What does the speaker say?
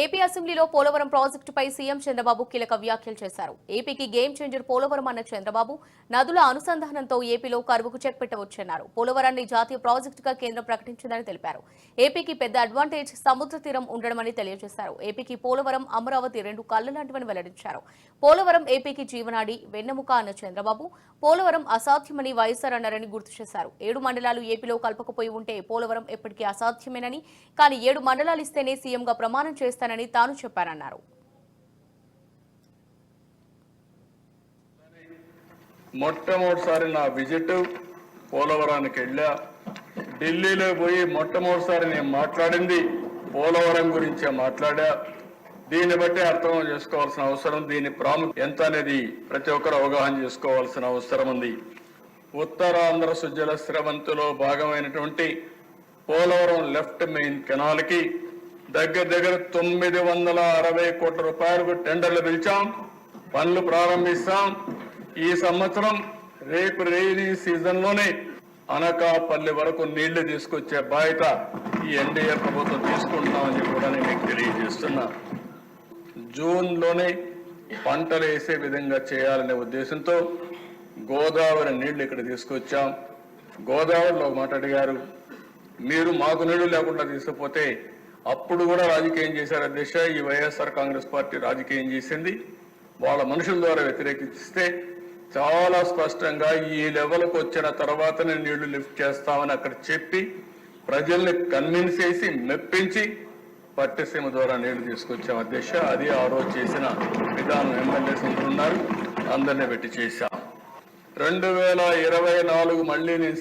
AP అసెంబ్లీలో పోలవరం ప్రాజెక్టుపై CM Chandrababu కీలక వ్యాఖ్యలు చేశారు. ఏపీకి గేమ్ చేంజర్ పోలవరం అన్న చంద్రబాబు నదుల అనుసంధానంతో ఏపీలో కరువుకు చెక్ పెట్టవచ్చన్నారు. పోలవరాన్ని జాతీయ ప్రాజెక్టుగా కేంద్రం ప్రకటించిందని తెలిపారు. ఏపీకి పెద్ద అడ్వాంటేజ్ సముద్ర తీరం ఉండడమని తెలియజేశారు. ఏపీకి పోలవరం అమరావతి రెండు కళ్ళు లాంటివని వెల్లడించారు. పోలవరం ఏపీకి జీవనాడి వెన్నెముక అన్న చంద్రబాబు పోలవరం అసాధ్యమని వైఎస్ఆర్ అన్నారని గుర్తు చేశారు. ఏడు మండలాలు ఏపీలో కలపకపోయి ఉంటే పోలవరం ఎప్పటికీ అసాధ్యమేనని కానీ ఏడు మండలాలు ఇస్తేనే సీఎంగా ప్రమాణం చేస్తారు చేస్తానని తాను చెప్పారన్నారు మొట్టమొదటిసారి నా విజిట్ పోలవరానికి వెళ్ళా. ఢిల్లీలో పోయి మొట్టమొదటిసారి నేను మాట్లాడింది పోలవరం గురించే మాట్లాడా. దీన్ని బట్టి అర్థం చేసుకోవాల్సిన అవసరం దీని ప్రాముఖ్యత ఎంత అనేది ప్రతి ఒక్కరు అవగాహన చేసుకోవాల్సిన అవసరం ఉంది. ఉత్తరాంధ్ర సుజల స్రవంతిలో భాగమైనటువంటి పోలవరం లెఫ్ట్ మెయిన్ కెనాల్కి దగ్గర దగ్గర తొమ్మిది వందల అరవై కోట్ల రూపాయలకు టెండర్లు పిలిచాం. పనులు ప్రారంభిస్తాం. ఈ సంవత్సరం రేపు రైనీ సీజన్లోనే అనకాపల్లి వరకు నీళ్ళు తీసుకొచ్చే బాధ్యత ఈ ఎన్డీఏ ప్రభుత్వం తీసుకుంటామని కూడా నేను మీకు తెలియజేస్తున్నా. జూన్లోనే పంటలు వేసే విధంగా చేయాలనే ఉద్దేశంతో గోదావరి నీళ్ళు ఇక్కడ తీసుకొచ్చాం. గోదావరిలో మాట్లాడిగారు మాట అడిగారు మీరు మాకు నీళ్ళు లేకుండా తీసుకుపోతే అప్పుడు కూడా రాజకీయం చేశారు అధ్యక్ష. ఈ వైఎస్ఆర్ కాంగ్రెస్ పార్టీ రాజకీయం చేసింది. వాళ్ళ మనుషుల ద్వారా వ్యతిరేకిస్తే చాలా స్పష్టంగా ఈ లెవెల్కి వచ్చిన తర్వాతనే నీళ్ళు లిఫ్ట్ చేస్తామని అక్కడ చెప్పి ప్రజల్ని కన్విన్స్ చేసి మెప్పించి పట్టిసీమ ద్వారా నీళ్ళు తీసుకొచ్చాం అధ్యక్ష. అది ఆ రోజు చేసిన విధానం ఎమ్మెల్యేస్ ఉంటున్నారు అందరినీ పెట్టి చేశాం. రెండు వేల ఇరవై నాలుగు మళ్ళీ నేను